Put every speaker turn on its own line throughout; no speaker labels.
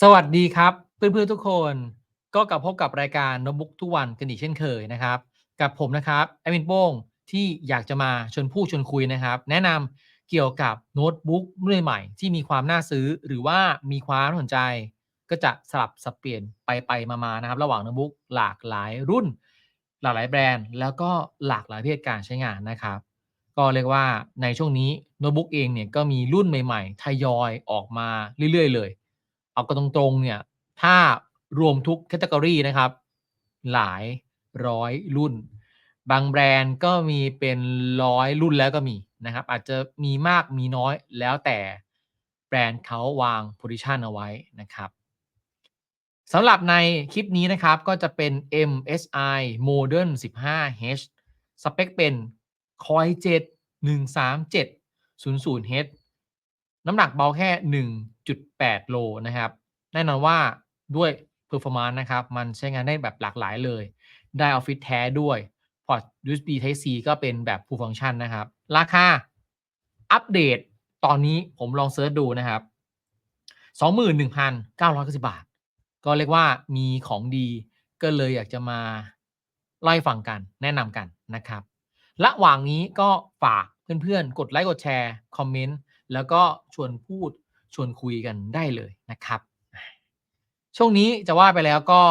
สวัสดีครับ เพื่อนๆทุกคนก็กลับพบกับรายการโน้ตบุ๊กทุกวันกันอีกเช่นเคยนะครับ กับผมนะครับแอมินโป้งที่อยากจะมาชวนพูดชวนคุยนะครับ แนะนำเกี่ยวกับโน้ตบุ๊กรุ่นใหม่ที่มีความน่าซื้อหรือว่ามีความน่าสนใจ ก็จะสลับสับเปลี่ยนไปไปมาๆนะครับ ระหว่างโน้ตบุ๊กหลากหลายรุ่น หลากหลายแบรนด์ แล้วก็หลากหลายเภทการใช้งานนะครับ ก็เรียกว่าในช่วงนี้โน้ตบุ๊กเองเนี่ยก็มีรุ่นใหม่ ๆ ทยอยออกมาเรื่อย ๆ เลย เอากันตรงๆเนี่ยถ้ารวมทุกแคตตากรีนะครับ หลายร้อยรุ่น บางแบรนด์ก็มีเป็นร้อยรุ่นแล้วก็มีนะครับ อาจจะมีมากมีน้อยแล้วแต่แบรนด์เขาวางโพ i ิชันเอาไว้นะครับสำหรับในคลิปนี้นะครับก็จะเป็น MSI Modern 15H สเปคเป็น Core i7 13700H น้ำหนักเบาแค่ 1.8 โลนะครับแน่นอนว่าด้วย performance นนะครับ มันใช้งานได้แบบหลากหลายเลย ได้ออฟฟิศแท้ด้วยพอร์ต USB Type C ก็เป็นแบบ full function นะครับ ราคาอัปเดตตอนนี้ผมลองเซิร์ชดูนะครับ 21,990 บาท ก็เรียกว่ามีของดีก็เลยอยากจะมาไล่ฟังกันแนะนำกันนะครับระหว่างนี้ก็ฝากเพื่อนๆ กดไลค์กดแชร์ คอมเมนต์ แล้วก็ชวนพูดชวนคุยกันได้เลยนะครับ ช่วงนี้จะว่าไปแล้วก็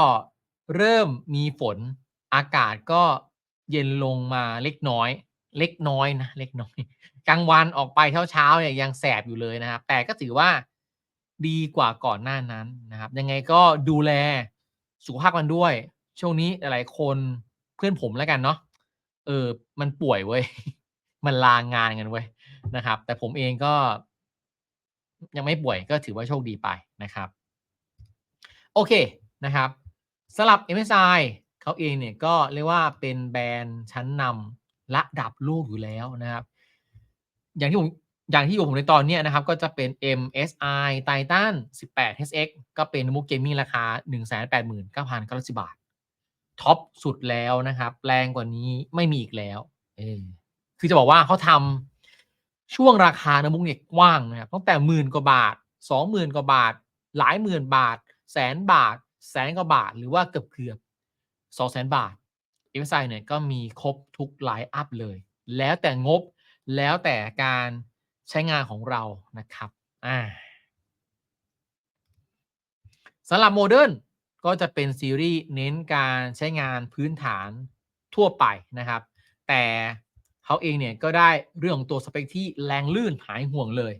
เริ่มมีฝนอากาศก็เย็นลงมาเล็กน้อย เล็กน้อยนะเล็กน้อยกลางวันออกไปเช้าๆเนี่ยยังแสบอยู่เลยนะครับ แต่ก็ถือว่าดีกว่าก่อนหน้านั้นนะครับ ยังไงก็ดูแลสุขภาพกันด้วย ช่วงนี้หลายคนเพื่อนผมแล้วกันเนาะเออ มันป่วยเว้ย มันลางงานกันเว้ย นะครับ แต่ผมเองก็ ยังไม่ป่วยก็ถือว่าโชคดีไปนะครับ โอเคนะครับสำหรับ MSI เขาเองเนี่ยก็เรียกว่าเป็นแบรนด์ชั้นนำระดับโลกอยู่แล้วนะครับ อย่างที่ผมอย่างที่อยู่ผมในตอนนี้นะครับ ก็จะเป็น MSI Titan 18 HX ก็เป็นมุกเกมมิ่งราคา 189,990 บาท ท็อปสุดแล้วนะครับ แรงกว่านี้ไม่มีอีกแล้ว เออคือจะบอกว่าเขาทำ ช่วงราคาโน้ตบุ๊กเนี่ยกว้างนะครับตั้งแต่หมื่นกว่าบาทสองหมื่นกว่าบาท หลายหมื่นบาท แสนบาท แสนกว่าบาท หรือว่าเกือบเกือบสองแสนบาท m อ i เนี่ยก็มีครบทุกไลน์อัพเลย แล้วแต่งบแล้วแต่การใช้งานของเรานะครับอ่าสำหรับโมเดิร์นก็จะเป็นซีรีส์เน้นการใช้งานพื้นฐานทั่วไปนะครับ แต่ เขาเองเนี่ยก็ได้เรื่องของตัวสเปคที่แรงลื่นหายห่วงเลย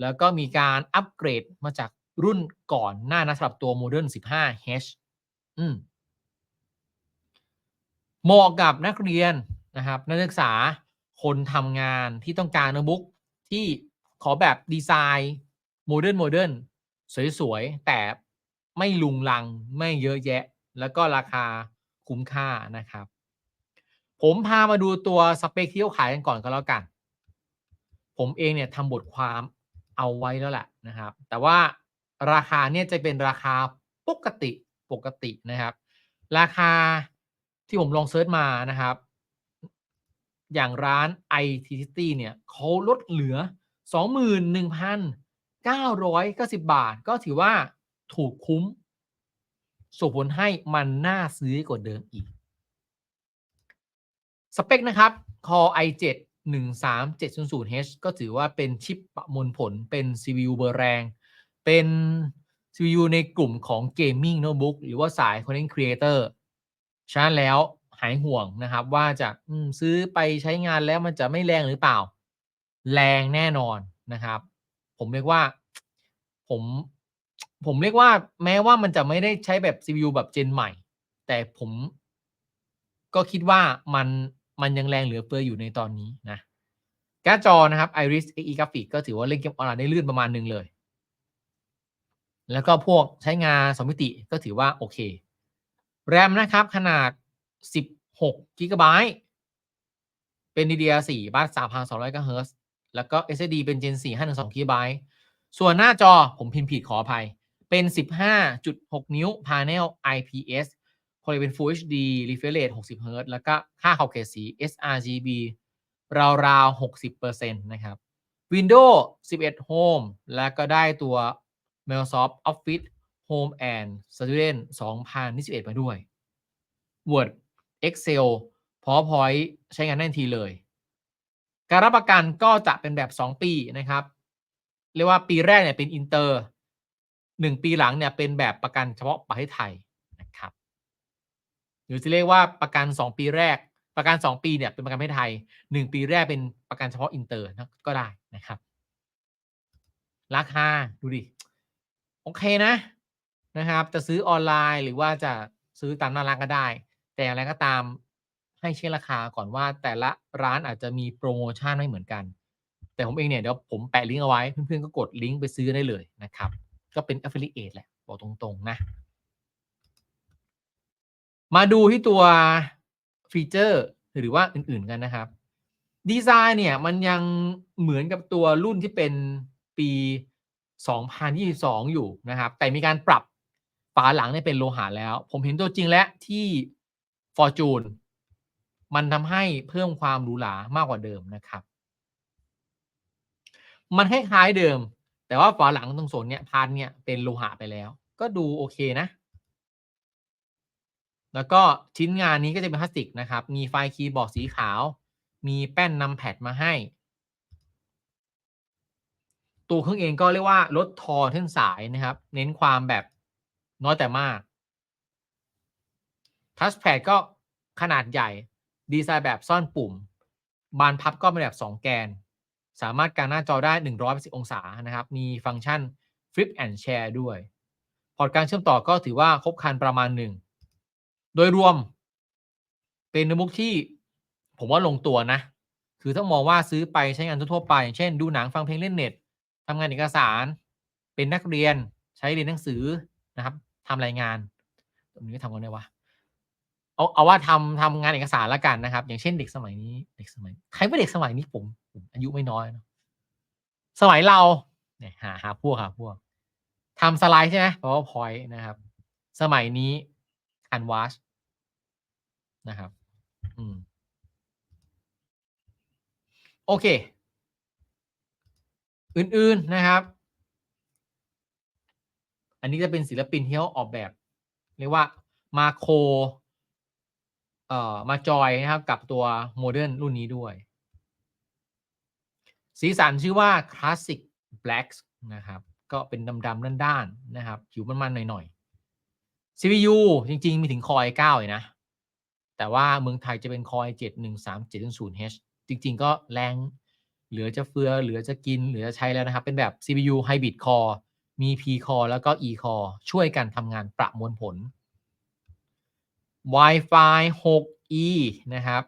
แล้วก็มีการอัปเกรดมาจากรุ่นก่อนหน้านะสำหรับตัว Modern 15H อืมเหมาะกับนักเรียนนะครับ นักศึกษาคนทำงานที่ต้องการโน้ตบุ๊กที่ขอแบบดีไซน์โมเดิร์นโมเดิร์นสวยๆ แต่ไม่ลุงลังไม่เยอะแยะ แล้วก็ราคาคุ้มค่านะครับ ผมพามาดูตัวสเปคที่เขาขายกันก่อนก็แล้วกัน ผมเองเนี่ยทำบทความเอาไว้แล้วแหละนะครับ แต่ว่าราคาเนี่ยจะเป็นราคาปกติปกตินะครับ ราคาที่ผมลองเซิร์ชมานะครับ อย่างร้าน IT City เนี่ยเขาลดเหลือ 21,990 บาท ก็ถือว่าถูกคุ้มส่งผลให้มันน่าซื้อกว่าเดิมอีก สเปคนะครับ Core i7 13700H ก็ถือว่าเป็นชิปประมวลผลเป็น CPU เบอร์แรง เป็น CPU ในกลุ่มของ Gaming Notebook หรือว่าสาย Content Creator ฉะนั้นแล้วหายห่วงนะครับว่าจะซื้อไปใช้งานแล้วมันจะไม่แรงหรือเปล่า แรงแน่นอนนะครับ ผมเรียกว่าผมผมเรียกว่าแม้ว่ามันจะไม่ได้ใช้แบบ CPU แบบเจนใหม่ แต่ผมก็คิดว่ามัน มันยังแรงเหลือเฟืออยู่ในตอนนี้นะการ์ดจอนะครับ Iris Xe Graphic ก็ถือว่าเล่นเกมออนไลน์ได้ลื่นประมาณหนึ่งเลย แล้วก็พวกใช้งานสมิติก็ถือว่าโอเค แรมนะครับขนาด 16กิกะไบต์เป็น DDR4 บ้าน3,200กเฮิร์แล้วก็ SSD เป็น Gen 4 512กิกะไบต์ส่วนหน้าจอผมพิมพ์ผิดขออภัย เป็น 15.6 นิ้ว Panel IPS พอเป็น Full HD refresh rate 60 Hz แล้วก็ค่าขอบเขตสี sRGB ราวๆ 60%นะครับ Windows 11 Home แล้วก็ได้ตัว Microsoft Office Home and Student 2021 มาด้วย Word Excel PowerPoint ใช้งานได้ทันทีเลย การรับประกันก็จะเป็นแบบ 2 ปีนะครับ เรียกว่าปีแรกเนี่ยเป็นอินเตอร์ 1 ปีหลังเนี่ยเป็นแบบประกันเฉพาะประเทศไทย หรือจะเรียกว่าประกัน 2 ปีแรก ประกัน 2 ปีเนี่ยเป็นประกันประเทศไทย 1 ปีแรกเป็นประกันเฉพาะอินเตอร์ก็ได้นะครับ ราคาดูดิ โอเคนะนะครับ จะซื้อออนไลน์หรือว่าจะซื้อตามหน้าร้านก็ได้ แต่อย่างไรก็ตามให้เช็คราคาก่อนว่าแต่ละร้านอาจจะมีโปรโมชั่นไม่เหมือนกัน แต่ผมเองเนี่ยเดี๋ยวผมแปะลิงก์เอาไว้ เพื่อนๆก็กดลิงก์ไปซื้อได้เลยนะครับ ก็เป็น affiliate แหละ บอกตรงๆนะ มาดูที่ตัวฟีเจอร์หรือว่าอื่นๆกันนะครับ ดีไซน์เนี่ยมันยังเหมือนกับตัวรุ่นที่เป็นปี 2022 อยู่นะครับ แต่มีการปรับฝาหลังเนี่ยเป็นโลหะแล้ว ผมเห็นตัวจริงแล้วที่ Fortune มันทำให้เพิ่มความหรูหรามากกว่าเดิมนะครับ มันคล้ายๆเดิม แต่ว่าฝาหลังตรงส่วนเนี้ยพานเนี่ยเป็นโลหะไปแล้ว ก็ดูโอเคนะ แล้วก็ชิ้นงานนี้ก็จะเป็นพลาสติกนะครับ มีไฟคีย์บอร์ดสีขาว มีแป้นนำแพดมาให้ ตัวเครื่องเองก็เรียกว่าลดทอเส้นสายนะครับ เน้นความแบบน้อยแต่มากทัชแพดก็ขนาดใหญ่ ดีไซน์แบบซ่อนปุ่ม บานพับก็เป็นแบบ 2 แกน สามารถการหน้าจอได้ 180 องศานะครับ มีฟังก์ชัน Flip and Share ด้วย พอร์ตการเชื่อมต่อก็ถือว่าครบครันประมาณหนึ่ง โดยรวม เป็นโน้ตบุ๊กที่ผมว่าลงตัวนะ คือต้องมองว่าซื้อไปใช้งานทั่วไป อย่างเช่น ดูหนังฟังเพลงเล่นเน็ตทำงานเอกสาร เป็นนักเรียนใช้เรียนหนังสือนะครับทำรายงาน ตรงนี้ทำกันได้วะเอาเอาว่าทำทำงานเอกสารละกันนะครับ อย่างเช่นเด็กสมัยนี้เด็กสมัยใครเป็นเด็กสมัยนี้ผมผมอายุไม่น้อยนะสมัยเราเนี่ยหาหาพวกหาพวกทำสไลด์ใช่ไหม PowerPoint นะครับ สมัยนี้ Canvas นะครับอืมโอเค อื่นๆนะครับ อันนี้จะเป็นศิลปินที่เขาออกแบบ เรียกว่ามาโคเอ่อมาจอยนะครับกับตัวโมเดิร์นรุ่นนี้ด้วย สีสันชื่อว่า Classic Black นะครับ ก็เป็นดำๆด้านๆนะครับผิวมันๆหน่อยๆ CPU จริง ๆ มีถึง Core i9 เลยนะ แต่ว่าเมืองไทยจะเป็น Core i7 13700H จริง ๆ ก็แรงเหลือจะเฟือ เหลือจะกิน เหลือจะใช้แล้วนะครับ เป็นแบบ CPU Hybrid Core มี P Core แล้วก็ E Core ช่วยกันทำงานประมวลผล Wi-Fi 6E นะครับ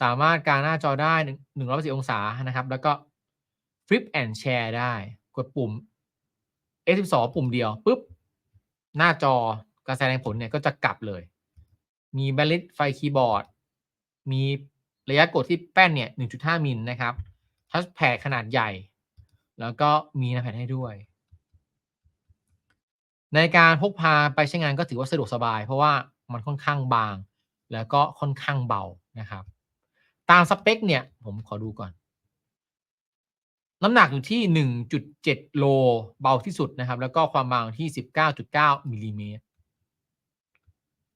สามารถการหน้าจอได้180องศานะครับ แล้วก็ Flip and Share ได้ กดปุ่ม F12 ปุ่มเดียวปุ๊บ หน้าจอการแสดงผลเนี่ยก็จะกลับเลย มีแบลลิตไฟคีย์บอร์ด มีระยะกดที่แป้นเนี่ย 1.5 มิลนะครับ ทัชแพดขนาดใหญ่ แล้วก็มีหน้าแพดให้ด้วย ในการพกพาไปใช้งานก็ถือว่าสะดวกสบาย เพราะว่ามันค่อนข้างบาง แล้วก็ค่อนข้างเบานะครับ ตามสเปคเนี่ย ผมขอดูก่อน น้ำหนักอยู่ที่ 1.7 โลเบาที่สุดนะครับ แล้วก็ความบางที่ 19.9มิลลิเมตร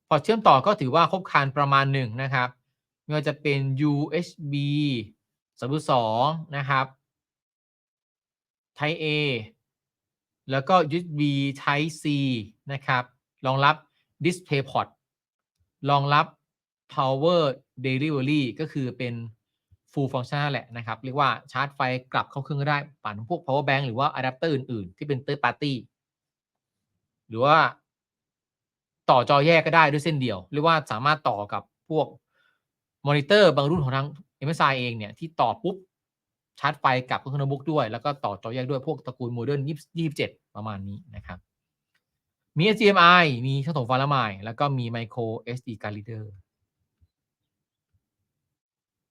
พอเชื่อมต่อก็ถือว่าครบครันประมาณหนึ่งนะครับไม่ว่าจะเป็น USB 3.2นะครับ Type A แล้วก็ USB Type C นะครับรองรับ DisplayPort รองรับ Power Delivery ก็คือเป็น Full Function แหละนะครับ เรียกว่าชาร์จไฟกลับเข้าเครื่องได้ปั่นพวก Power Bank หรือว่าอะแดปเตอร์อื่นๆ ที่เป็น Third Party หรือว่าต่อจอแยกก็ได้ด้วยเส้นเดียว เรียกว่าสามารถต่อกับพวกมอนิเตอร์บางรุ่นของทาง MSI เองเนี่ย ที่ต่อปุ๊บ ชาร์จไฟกลับเข้าเครื่องโน้ตบุ๊กด้วย แล้วก็ต่อจอแยกด้วยพวกตระกูลโมเดิร์น27ประมาณนี้นะครับ มี HDMI มีช่องส่งไฟล์ละไมล์แล้วก็มี Micro SD card reader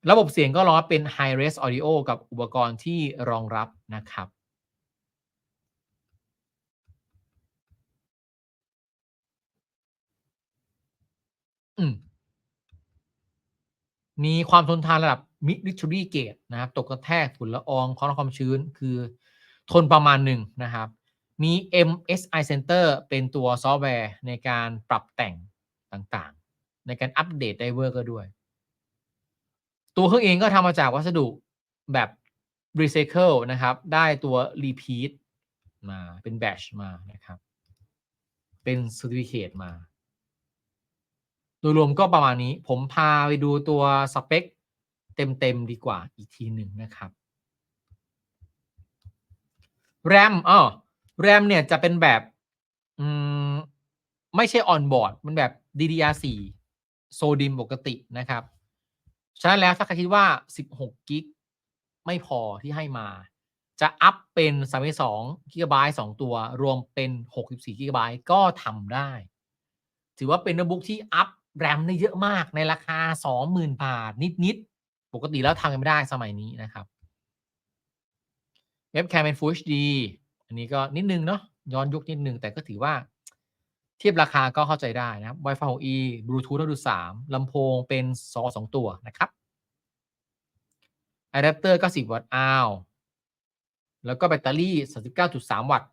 ระบบเสียงก็รองรับเป็น High Res Audio กับอุปกรณ์ที่รองรับนะครับ อืมมีความทนทานระดับ Military Grade นะครับ ตกกระแทกฝุ่นละอองความร้อนความชื้นคือทนประมาณหนึ่งนะครับ มี MSI Center เป็นตัวซอฟต์แวร์ในการปรับแต่งต่างๆ ในการอัปเดตไดเวอร์ก็ด้วย ตัวเครื่องเองก็ทำมาจากวัสดุแบบ Recycle นะครับ ได้ตัว Repeat มาเป็น Batch มานะครับ เป็น Certificate มา โดยรวมก็ประมาณนี้ผมพาไปดูตัวสเปคเต็มๆดีกว่าอีกทีหนึ่งนะครับ RAM อ้อ RAM เนี่ยจะเป็นแบบอืมไม่ใช่ on board มันแบบ DDR4 โซดิมปกตินะครับ ฉะนั้นแล้วถ้าใครคิดว่า 16 กิกไม่พอที่ให้มา จะอัพเป็น32กิกะไบต์2ตัว รวมเป็น 64กิกะไบต์ก็ทำได้ ถือว่าเป็นโน้ตบุ๊กที่อัพ RAM ได้เยอะมากในราคา 20,000 บาท นิด ๆ ปกติแล้วทำกันไม่ได้สมัยนี้นะครับเว็บแคมเป็น Full HD อันนี้ก็นิดนึงเนาะย้อนยุคนิดนึง แต่ก็ถือว่า ทียบราคาก็เข้าใจได้นะครับ Wi-Fi 6E Bluetooth 3ลำโพงเป็นซอ2ตัวนะครับอะแดปเตอร์90 วัตต์อ้าวแล้วก็แบตเตอรี่ 39.3 วัตต์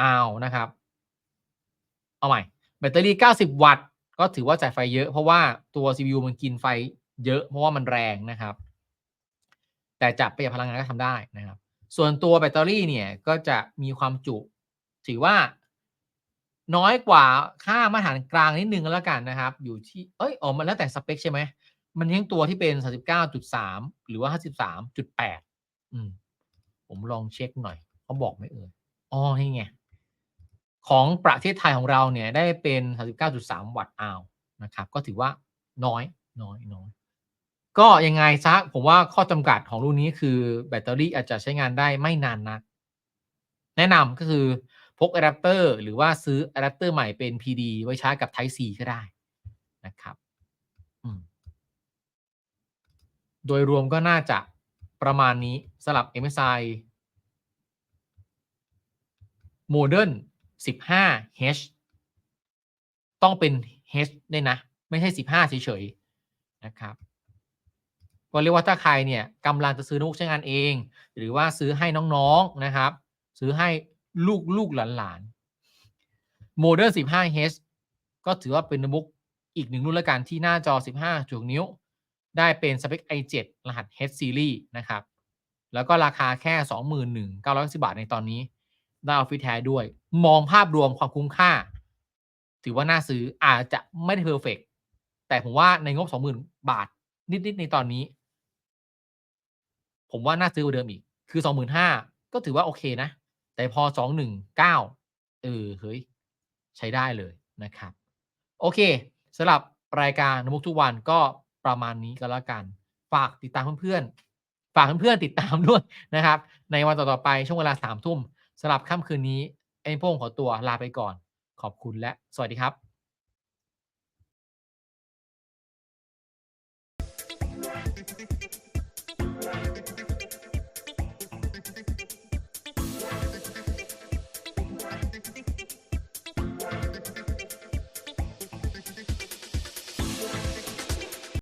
อ้าวนะครับ เอาใหม่ แบตเตอรี่ 90 วัตต์ ก็ถือว่าจ่ายไฟเยอะ เพราะว่าตัว CPU มันกินไฟเยอะ เพราะว่ามันแรงนะครับ แต่จะประหยัดพลังงานก็ทำได้นะครับ ส่วนตัวแบตเตอรี่เนี่ยก็จะมีความจุถือว่า น้อยกว่าค่ามาตรฐานกลางนิดนึงแล้วกันนะครับ อยู่ที่เอ้ยอ๋อมันแล้วแต่สเปคใช่ไหมมันยังตัวที่เป็น 39.3 หรือว่า 53.8 อืม ผมลองเช็คหน่อยเขาบอกไหมเอ่ยอ๋อนี่ไง ของประเทศไทยของเราเนี่ย ได้เป็น 39.3 วัตต์อาวนะครับ ก็ถือว่าน้อย น้อยน้อย ก็ยังไงซะผมว่าข้อจำกัดของรุ่นนี้คือแบตเตอรี่อาจจะใช้งานได้ไม่นานนัก แนะนำก็คือ พกอะแดปเตอร์หรือว่าซื้ออะแดปเตอร์ใหม่เป็น PD ไว้ใช้กับ Type C ก็ได้นะครับโดยรวมก็น่าจะประมาณนี้สำหรับ MSI Modern 15H ต้องเป็น H ด้วยนะ ไม่ใช่ 15 เฉยๆนะครับก็เรียกว่าถ้าใครเนี่ยกำลังจะซื้อนุกใช้งานเอง หรือว่าซื้อให้น้องๆนะครับ ซื้อให้ ลูกลูกหลานๆ Modern 15H ก็ถือว่าเป็นโน้ตบุ๊กอีกหนึ่งรุ่นละกันที่หน้าจอ 15จุดนิ้ว ได้เป็นสเปค i7 รหัส H series นะครับ แล้วก็ราคาแค่ 21,990 บาทในตอนนี้ ได้ออฟฟิศแท้ด้วย มองภาพรวมความคุ้มค่า ถือว่าน่าซื้ออาจจะไม่ได้เพอร์เฟกแต่ผมว่าในงบ 20,000 บาท นิด ๆ ในตอนนี้ ผมว่าน่าซื้อกว่าเดิมอีก คือ 25,000ก็ถือว่าโอเคนะ แต่พอสองหนึ่งเออเฮ้ยใช้ได้เลยนะครับ โอเคสำหรับรายการนมุกทุกวันก็ประมาณนี้ก็แล้วกัน ฝากติดตามเพื่อนๆ ฝากเพื่อนๆติดตามด้วยนะครับ ในวันต่อๆไปช่วงเวลาสามทุ่มสำหรับค่ำคืนนี้ เอ็นพงขอตัวลาไปก่อน ขอบคุณและสวัสดีครับ